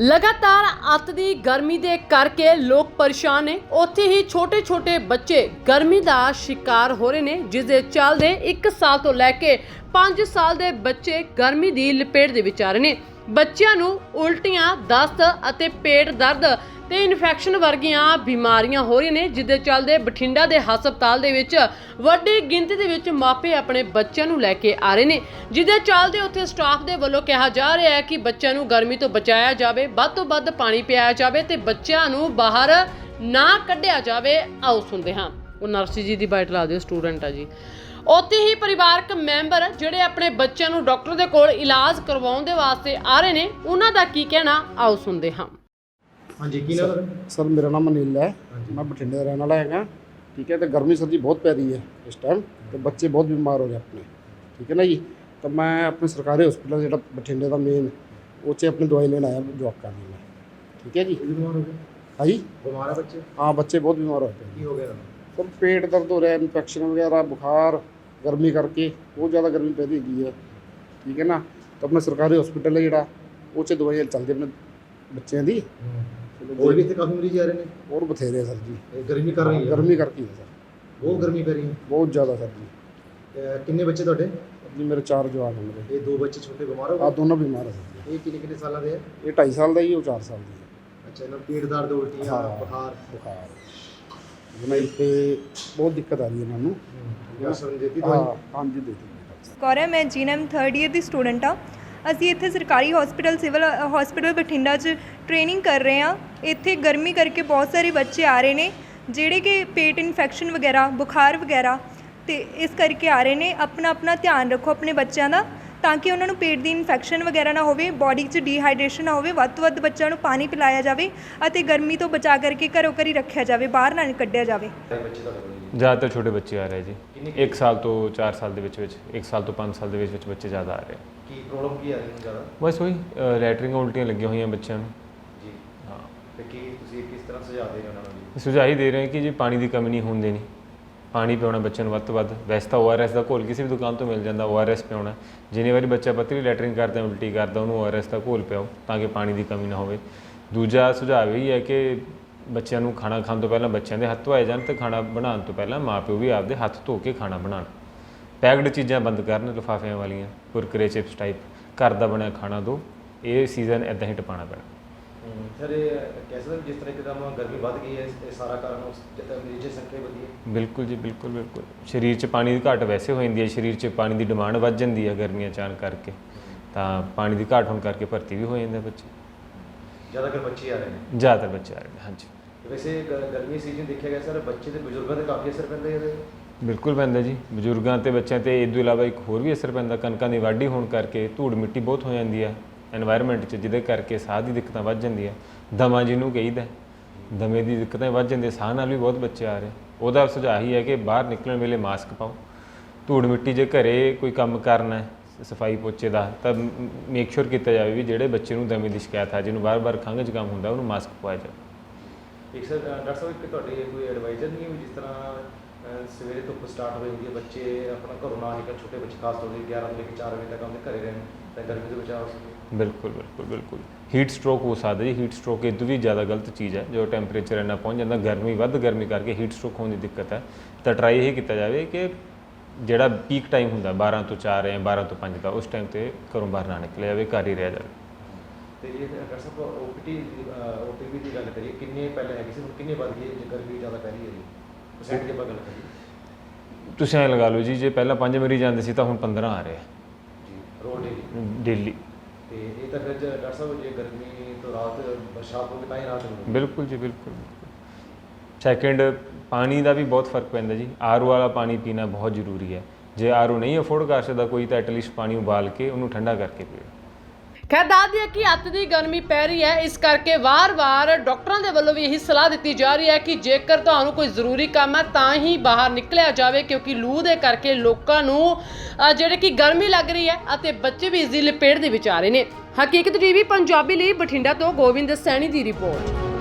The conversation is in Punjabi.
ਲਗਾਤਾਰ ਅੱਤ ਦੀ ਗਰਮੀ ਦੇ ਕਰਕੇ ਲੋਕ ਪਰੇਸ਼ਾਨ ਨੇ। ਉੱਥੇ ਹੀ ਛੋਟੇ-ਛੋਟੇ ਬੱਚੇ ਗਰਮੀ ਦਾ ਸ਼ਿਕਾਰ ਹੋ ਰਹੇ ਨੇ, ਜਿਸ ਦੇ ਚੱਲਦੇ 1 ਸਾਲ ਤੋਂ ਲੈ ਕੇ 5 ਸਾਲ ਦੇ ਬੱਚੇ ਗਰਮੀ ਦੀ ਲਪੇਟ ਦੇ ਵਿੱਚ ਆ ਰਹੇ ਨੇ। ਬੱਚਿਆਂ ਨੂੰ ਉਲਟੀਆਂ ਦਸਤ ਅਤੇ ਪੇਟ ਦਰਦ ਤੇ ਇਨਫੈਕਸ਼ਨ ਵਰਗੀਆਂ ਬਿਮਾਰੀਆਂ ਹੋ ਰਹੀਆਂ ਨੇ ਜਿਸ ਦੇ ਚੱਲਦੇ ਬਠਿੰਡਾ ਦੇ ਹਸਪਤਾਲ ਦੇ ਵਿੱਚ ਵੱਡੀ ਗਿਣਤੀ ਦੇ ਵਿੱਚ ਮਾਪੇ ਆਪਣੇ ਬੱਚਿਆਂ ਨੂੰ ਲੈ ਕੇ ਆ ਰਹੇ ਨੇ। ਜਿਸ ਦੇ ਚੱਲਦੇ ਉੱਥੇ ਸਟਾਫ ਦੇ ਵੱਲੋਂ ਕਿਹਾ ਜਾ ਰਿਹਾ ਹੈ ਕਿ ਬੱਚਿਆਂ ਨੂੰ ਗਰਮੀ ਤੋਂ ਬਚਾਇਆ ਜਾਵੇ, ਵੱਧ ਤੋਂ ਵੱਧ ਪਾਣੀ ਪਿਆਇਆ ਜਾਵੇ ਤੇ ਬੱਚਿਆਂ ਨੂੰ ਬਾਹਰ ਨਾ ਕੱਢਿਆ ਜਾਵੇ। ਆਓ ਸੁਣਦੇ ਹਾਂ। ਉਹ ਨਰਸੀ ਜੀ ਦੀ ਬਾਈਟ ਲਾ ਦਿਓ, ਸਟੂਡੈਂਟ ਆ ਜੀ। ਉੱਥੇ ਹੀ ਪਰਿਵਾਰਕ ਮੈਂਬਰ ਜਿਹੜੇ ਆਪਣੇ ਬੱਚਿਆਂ ਨੂੰ ਡਾਕਟਰ ਦੇ ਕੋਲ ਇਲਾਜ ਕਰਵਾਉਣ ਦੇ ਵਾਸਤੇ ਆ ਰਹੇ ਨੇ ਉਹਨਾਂ ਦਾ ਕੀ ਕਹਿਣਾ? ਆਓ ਸੁਣਦੇ ਹਾਂ। ਹਾਂਜੀ ਕੀ ਨਾਮ ਹੈ ਸਰ ਮੇਰਾ ਨਾਮ ਅਨਿਲ ਹੈ। ਮੈਂ ਬਠਿੰਡੇ ਦਾ ਰਹਿਣ ਵਾਲਾ ਹੈਗਾ। ਠੀਕ ਹੈ ਤੇ ਗਰਮੀ ਸਰਦੀ ਬਹੁਤ ਪੈ ਰਹੀ ਹੈ ਇਸ ਟਾਈਮ ਤੇ ਬੱਚੇ ਬਹੁਤ ਬਿਮਾਰ ਹੋ ਰਹੇ ਆਪਣੇ। ਠੀਕ ਹੈ ਨਾ ਜੀ? ਤਾਂ ਮੈਂ ਆਪਣੇ ਸਰਕਾਰੀ ਹਸਪੀਟਲ ਜਿਹੜਾ ਬਠਿੰਡੇ ਦਾ ਮੇਨ ਉਹ 'ਚ ਆਪਣੀ ਦਵਾਈ ਲੈਣ ਆਇਆ ਜੌਬ ਕਰਨ ਲਈ ਮੈਂ। ਠੀਕ ਹੈ ਜੀ? ਬਿਮਾਰ ਹੋ ਗਏ? ਹਾਂਜੀ? ਬਿਮਾਰ ਹੈ ਬੱਚੇ? ਹਾਂ ਬੱਚੇ ਬਹੁਤ ਬਿਮਾਰ ਹੋਏ ਪਏ ਕੀ ਹੋ ਗਿਆ? ਸਰ ਪੇਟ ਦਰਦ ਹੋ ਰਿਹਾ ਇਨਫੈਕਸ਼ਨ ਵਗੈਰਾ ਬੁਖਾਰ ਗਰਮੀ ਕਰਕੇ ਬਹੁਤ ਜ਼ਿਆਦਾ ਗਰਮੀ ਪੈ ਰਹੀ ਹੈਗੀ ਹੈ ਠੀਕ ਹੈ ਨਾ? ਤਾਂ ਆਪਣਾ ਸਰਕਾਰੀ ਹਸਪੀਟਲ ਹੈ ਜਿਹੜਾ ਉਹ 'ਚ ਦਵਾਈਆਂ ਚੱਲਦੀ ਆਪਣੇ ਬੱਚਿਆਂ ਦੀ। ਹੋਰ ਵੀ ਇੱਥੇ ਕਾਫੀ ਮਰੀਜ਼ ਆ ਰਹੇ ਨੇ? ਹੋਰ ਬਥੇਰੇ ਆ ਸਰ ਜੀ। ਇਹ ਗਰਮੀ ਕਰ ਰਹੀ ਹੈ? ਗਰਮੀ ਕਰਕੇ ਹੀ ਹੈ ਸਰ। ਬਹੁਤ ਗਰਮੀ ਪੈ ਰਹੀ ਹੈ? ਬਹੁਤ ਜ਼ਿਆਦਾ ਸਰ ਜੀ। ਕਿੰਨੇ ਬੱਚੇ ਤੁਹਾਡੇ? ਜੀ ਮੇਰੇ ਚਾਰ ਜਵਾਨ ਹਨ ਮੇਰੇ। ਇਹ ਦੋ ਬੱਚੇ ਛੋਟੇ ਬਿਮਾਰ ਹੋ ਆ ਗਏ ਦੋਨੋਂ ਬਿਮਾਰ ਹੈ ਸਰ ਜੀ। ਇਹ ਕਿੰਨੇ ਕਿੰਨੇ ਸਾਲਾਂ ਦੇ ਹੈ ਇਹ 2.5 ਸਾਲ ਦਾ ਹੀ ਉਹ 4 ਸਾਲ ਦੀ ਹੈ ਅੱਛਾ ਇਹਨਾਂ ਨੂੰ ਪੇਟ ਦਰਦ ਉਲਟੀਆਂ ਹਾਂ। ਬੁਖਾਰ? ਬੁਖਾਰ। ਜਿਹਨਾਂ ਤੇ ਬਹੁਤ ਦਿੱਕਤ ਆ ਰਹੀ ਹੈ ਇਹਨਾਂ ਨੂੰ ਮੌਸਮ ਦੇਤੀ ਹਾਂ ਦਵਾਈ? ਹਾਂਜੀ ਦੇ ਦਿੱਤੀ ਕੌਰ ਹੈ ਮੈਂ ਜੀਐਨਐਮ 3rd ਇਅਰ ਦੀ ਸਟੂਡੈਂਟ ਆ ਅਸੀਂ ਇੱਥੇ ਸਰਕਾਰੀ ਹਸਪੀਟਲ ਸਿਵਲ ਹਸਪੀਟਲ ਬਠਿੰਡਾ 'ਚ ਟ੍ਰੇਨਿੰਗ ਕਰ ਰਹੇ ਆ ਇੱਥੇ ਗਰਮੀ ਕਰਕੇ ਬਹੁਤ ਸਾਰੇ ਬੱਚੇ ਆ ਰਹੇ ਨੇ ਜਿਹੜੇ ਕਿ ਪੇਟ ਇਨਫੈਕਸ਼ਨ ਵਗੈਰਾ ਬੁਖਾਰ ਵਗੈਰਾ ਤੇ ਇਸ ਕਰਕੇ ਆ ਰਹੇ ਨੇ। ਆਪਣਾ ਆਪਣਾ ਧਿਆਨ ਰੱਖੋ ਆਪਣੇ ਬੱਚਿਆਂ ਦਾ। ਤਾਂ ਕਿ ਉਹਨਾਂ ਨੂੰ ਪੇਟ ਦੀ ਇਨਫੈਕਸ਼ਨ ਵਗੈਰਾ ਨਾ ਹੋਵੇ ਬਾਡੀ 'ਚ ਡੀਹਾਈਡਰੇਸ਼ਨ ਨਾ ਹੋਵੇ ਵੱਧ ਤੋਂ ਵੱਧ ਬੱਚਿਆਂ ਨੂੰ ਪਾਣੀ ਪਿਲਾਇਆ ਜਾਵੇ ਅਤੇ ਗਰਮੀ ਤੋਂ ਬਚਾ ਕਰਕੇ ਘਰੋਂ ਘਰੀ ਰੱਖਿਆ ਜਾਵੇ ਬਾਹਰ ਨਾ ਕੱਢਿਆ ਜਾਵੇ। ਜ਼ਿਆਦਾਤਰ ਛੋਟੇ ਬੱਚੇ ਆ ਰਹੇ ਜੀ। 1 ਸਾਲ ਤੋਂ 4 ਸਾਲ ਦੇ ਵਿੱਚ ਵਿੱਚ 1 ਸਾਲ ਤੋਂ 5 ਸਾਲ ਦੇ ਵਿੱਚ ਵਿੱਚ ਬੱਚੇ ਜ਼ਿਆਦਾ ਆ ਰਹੇ ਕੀ ਪ੍ਰੋਬਲਮ ਕੀ ਆ ਰਹੀ ਹੈ ਜ਼ਿਆਦਾ? ਬਸ ਉਹੀ ਲੈਟਰਿੰਗ ਉਲਟੀਆਂ ਲੱਗੀਆਂ ਹੋਈਆਂ ਬੱਚਿਆਂ ਨੂੰ। ਜੀ। ਹਾਂ। ਤੇ ਕੀ ਤੁਸੀਂ ਕਿਸ ਤਰ੍ਹਾਂ ਸੁਝਾਅ ਦੇ ਰਹੇ ਹੋ ਉਹਨਾਂ ਨੂੰ ਸੁਝਾਅ ਹੀ ਦੇ ਰਹੇ ਹਾਂ ਕਿ ਜੀ ਪਾਣੀ ਦੀ ਕਮੀ ਨਹੀਂ ਹੋਣ ਦੇਣੀ। ਪਾਣੀ ਪਿਆਉਣਾ ਬੱਚਿਆਂ ਨੂੰ ਵੱਧ ਤੋਂ ਵੱਧ। ਵੈਸੇ ਤਾਂ ORS ਦਾ ਘੋਲ ਕਿਸੇ ਵੀ ਦੁਕਾਨ ਤੋਂ ਮਿਲ ਜਾਂਦਾ ORS ਪਿਆਉਣਾ ਜਿੰਨੀ ਵਾਰੀ ਬੱਚਾ ਪਤਲੀ ਲੈਟਰਿੰਗ ਕਰਦਾ, ਉਲਟੀ ਕਰਦਾ, ਉਹਨੂੰ ORS ਦਾ ਘੋਲ ਪਿਆਓ ਤਾਂ ਕਿ ਪਾਣੀ ਦੀ ਕਮੀ ਨਾ ਹੋਵੇ। ਦੂਜਾ ਸੁਝਾਅ ਇਹ ਹੈ ਕਿ ਬੱਚਿਆਂ ਨੂੰ ਖਾਣਾ ਖਾਣ ਤੋਂ ਪਹਿਲਾਂ ਬੱਚਿਆਂ ਦੇ ਹੱਥ ਧੋਏ ਜਾਣ ਤੇ ਖਾਣਾ ਬਣਾਉਣ ਤੋਂ ਪਹਿਲਾਂ ਮਾਪਿਓ ਵੀ ਆਪਦੇ ਹੱਥ ਧੋ ਕੇ ਖਾਣਾ ਬਣਾਉਣ। ਪੈਕਡ ਚੀਜ਼ਾਂ ਬੰਦ ਕਰਨ, ਲਿਫਾਫਿਆਂ ਵਾਲੀਆਂ, ਕੁਰਕਰੇ, ਚਿਪਸ ਟਾਈਪ ਘਰ ਦਾ ਬਣਿਆ ਖਾਣਾ ਦੋ, ਇਹ ਸੀਜ਼ਨ ਇਦਾਂ ਹੀ ਟਪਾਣਾ ਪੈਣਾ। ਸਰ ਇਹ ਕਹਿ ਸਕਦੇ ਹੋ ਜਿਸ ਤਰ੍ਹਾਂ ਇੱਕਦਮ ਗਰਮੀ ਵੱਧ ਗਈ ਹੈ ਇਹ ਸਾਰਾ ਕਾਰਨ ਉਸ ਜਿੱਦਾਂ ਮਰੀਜ਼ ਦੀ ਸੰਖਿਆ ਵਧੀ ਹੈ? ਬਿਲਕੁਲ ਜੀ ਬਿਲਕੁਲ ਬਿਲਕੁਲ। ਸਰੀਰ 'ਚ ਪਾਣੀ ਦੀ ਘਾਟ ਵੈਸੇ ਹੋ ਜਾਂਦੀ ਹੈ ਸਰੀਰ 'ਚ ਪਾਣੀ ਦੀ ਡਿਮਾਂਡ ਵੱਧ ਜਾਂਦੀ ਹੈ ਗਰਮੀਆਂ ਚਾਨ ਕਰਕੇ। ਤਾਂ ਪਾਣੀ ਦੀ ਘਾਟ ਹੋਣ ਕਰਕੇ ਭਰਤੀ ਵੀ ਹੋ ਜਾਂਦੇ ਬੱਚੇ। ਜ਼ਿਆਦਾਤਰ ਬੱਚੇ ਆ ਰਹੇ ਨੇ? ਜ਼ਿਆਦਾਤਰ ਬੱਚੇ ਆ ਰਹੇ ਨੇ ਹਾਂਜੀ। ਵੈਸੇ ਗ- ਗਰਮੀ ਸੀਜ਼ਨ ਦੇਖਿਆ ਗਿਆ ਸਰ ਬੱਚੇ ਤੇ ਬਜ਼ੁਰਗਾਂ ਤੇ ਕਾਫੀ ਅਸਰ ਪੈਂਦਾ ਹੈ ਇਹਦੇ ਬਿਲਕੁਲ ਪੈਂਦਾ ਜੀ। ਬਜ਼ੁਰਗਾਂ ਤੇ ਬੱਚਿਆਂ ਤੇ ਇਸ ਤੋਂ ਇਲਾਵਾ ਇੱਕ ਹੋਰ ਵੀ ਅਸਰ ਪੈਂਦਾ ਕਣਕਾਂ ਦੀ ਵਾਢੀ ਹੋਣ ਕਰਕੇ ਧੂੜ ਮਿੱਟੀ ਬਹੁਤ ਹੋ ਜਾਂਦੀ ਹੈ। এਨवायरमेंट 'ਚ ਜਿਹਦੇ ਕਰਕੇ ਸਾਹ ਦੀ ਦਿੱਕਤਾਂ ਵੱਧ ਜਾਂਦੀਆਂ। ਦਮਾ ਜਿਹਨੂੰ ਕਹੀਦਾ ਦਮੇ ਦੀ ਦਿੱਕਤਾਂ ਵੱਧ ਜਾਂਦੀਆਂ, ਸਾਹ ਨਾਲ ਵੀ ਬਹੁਤ ਬੱਚੇ ਆ ਰਹੇ। ਉਹਦਾ ਸੁਝਾਅ ਹੀ ਹੈ ਕਿ ਬਾਹਰ ਨਿਕਲਣ ਵੇਲੇ ਮਾਸਕ ਪਾਓ। ਧੂੜ ਮਿੱਟੀ ਜੇ ਘਰੇ ਕੋਈ ਕੰਮ ਕਰਨਾ ਹੈ ਸਫ਼ਾਈ ਪੋਚੇ ਦਾ, ਤਾਂ ਮੇਕ ਸ਼ੋਰ ਕੀਤਾ ਜਾਵੇ ਵੀ ਜਿਹੜੇ ਬੱਚੇ ਨੂੰ ਦਮੇ ਦੀ ਸ਼ਿਕਾਇਤ ਆ, ਜਿਹਨੂੰ ਬਾਰ-ਬਾਰ ਖੰਘ ਜ਼ੁਕਾਮ ਹੁੰਦਾ, ਉਹਨੂੰ ਮਾਸਕ ਪਾਇਆ ਜਾਵੇ। ਇੱਕ ਸਰ ਡਾਕਟਰ ਸਾਹਿਬ, ਇੱਕ ਤੁਹਾਡੇ ਕੋਈ ਐਡਵਾਈਜ਼ਰ ਨਹੀਂ ਹੈ ਜਿਸ ਤਰ੍ਹਾਂ ਸਵੇਰੇ ਧੁੱਪ ਸਟਾਰਟ ਹੋ ਜਾਂਦੀ ਹੈ ਬੱਚੇ ਆਪਣਾ ਘਰੋਂ ਨਾ ਨਿਕਲ ਛੋਟੇ ਬੱਚੇ ਖਾਸ ਤੌਰ ਤੇ 11 ਤੋਂ ਲੈ ਕੇ 4 ਵਜੇ ਤੱਕ ਆਪਣੇ ਘਰੇ ਰਹਿਣ ਤਾਂ ਗਰਮੀ ਤੋਂ ਬਚਾਅ ਹੋ ਸਕੇ ਬਿਲਕੁਲ ਬਿਲਕੁਲ ਬਿਲਕੁਲ। ਹੀਟ ਸਟ੍ਰੋਕ ਹੋ ਸਕਦਾ ਜੀ ਹੀਟ ਸਟ੍ਰੋਕ ਤੋਂ ਵੀ ਜ਼ਿਆਦਾ ਗਲਤ ਚੀਜ਼ ਹੈ ਜੋ ਟੈਂਪਰੇਚਰ ਇੰਨਾ ਪਹੁੰਚ ਜਾਂਦਾ ਗਰਮੀ ਵੱਧ ਗਰਮੀ ਕਰਕੇ ਹੀਟ ਸਟ੍ਰੋਕ ਹੋਣ ਦੀ ਦਿੱਕਤ ਹੈ। ਤਾਂ ਟਰਾਈ ਇਹ ਕੀਤਾ ਜਾਵੇ ਕਿ ਜਿਹੜਾ ਪੀਕ ਟਾਈਮ ਹੁੰਦਾ 12 ਤੋਂ 4 ਜਾਂ 12 ਤੋਂ 5 ਦਾ ਉਸ ਟਾਈਮ ਤੇ ਘਰੋਂ ਬਾਹਰ ਨਾ ਨਿਕਲਿਆ ਜਾਵੇ ਘਰ ਹੀ ਰਹਿ ਜਾਵੇ। ਤੇ ਇਹ ਡਾਕਟਰ ਸਾਹਿਬ ਓਪੀਟੀ ਓਪੀਟੀ ਦੀ ਗੱਲ ਕਰੀਏ ਕਿੰਨੇ ਪਹਿਲੇ ਹੈਗੀ ਸੀ ਹੁਣ ਕਿੰਨੇ ਵੱਧ ਗਈ ਹੈ ਜੇ ਗਰਮੀ ਜ਼ਿਆਦਾ ਪੈ ਰਹੀ ਹੈ ਜੀ? ਪਰਸੈਂਟ ਤੁਸੀਂ ਐਂ ਲਗਾ ਲਓ ਜੀ ਜੇ ਪਹਿਲਾਂ 5 ਮਰੀਜ਼ ਆਉਂਦੇ ਸੀ ਤਾਂ ਹੁਣ 15 ਆ ਰਹੇ ਜੀ ਰੋਡ ਡੇਲੀ ਡੇਲੀ ਤੇ ਇਹ ਤਾਂ ਫਿਰ ਜੇ ਡਾਕਟਰ ਸਾਹਿਬ ਜੇ ਗਰਮੀ ਤੋਂ ਰਾਤ ਬਰਸਾਤ ਹੋਵੇ ਤਾਂ ਹੀ ਰਾਤ ਨੂੰ ਬਿਲਕੁਲ ਜੀ ਬਿਲਕੁਲ ਸੈਕਿੰਡ ਪਾਣੀ ਦਾ ਵੀ ਬਹੁਤ ਫ਼ਰਕ ਪੈਂਦਾ ਜੀ। ਆਰਓ ਵਾਲਾ ਪਾਣੀ ਪੀਣਾ ਬਹੁਤ ਜ਼ਰੂਰੀ ਹੈ। ਜੇ ਆਰਓ ਨਹੀਂ ਅਫੋਰਡ ਕਰ ਸਕਦਾ ਕੋਈ ਤਾਂ ਐਟਲੀਸਟ ਪਾਣੀ ਉਬਾਲ ਕੇ ਉਹਨੂੰ ਠੰਡਾ ਕਰਕੇ ਪੀਓ। ਖੈਰ ਦੱਸ ਦਈਏ ਕਿ ਅੱਤ ਦੀ ਗਰਮੀ ਪੈ ਰਹੀ ਹੈ। ਇਸ ਕਰਕੇ ਵਾਰ-ਵਾਰ ਡਾਕਟਰਾਂ ਦੇ ਵੱਲੋਂ ਵੀ ਇਹੀ ਸਲਾਹ ਦਿੱਤੀ ਜਾ ਰਹੀ ਹੈ ਕਿ ਜੇਕਰ ਤੁਹਾਨੂੰ ਕੋਈ ਜ਼ਰੂਰੀ ਕੰਮ ਹੈ ਤਾਂ ਹੀ ਬਾਹਰ ਨਿਕਲਿਆ ਜਾਵੇ ਕਿਉਂਕਿ ਲੂ ਦੇ ਕਰਕੇ ਲੋਕਾਂ ਨੂੰ ਅ, ਜਿਹੜੇ ਕਿ ਗਰਮੀ ਲੱਗ ਰਹੀ ਹੈ ਅਤੇ ਬੱਚੇ ਵੀ ਇਸ ਦੀ ਲਪੇਟ ਦੇ ਵਿੱਚ ਆ ਰਹੇ ਨੇ। ਹਕੀਕਤ ਟੀਵੀ ਪੰਜਾਬੀ ਲਈ ਬਠਿੰਡਾ ਤੋਂ ਗੋਬਿੰਦ ਸੈਣੀ ਦੀ ਰਿਪੋਰਟ।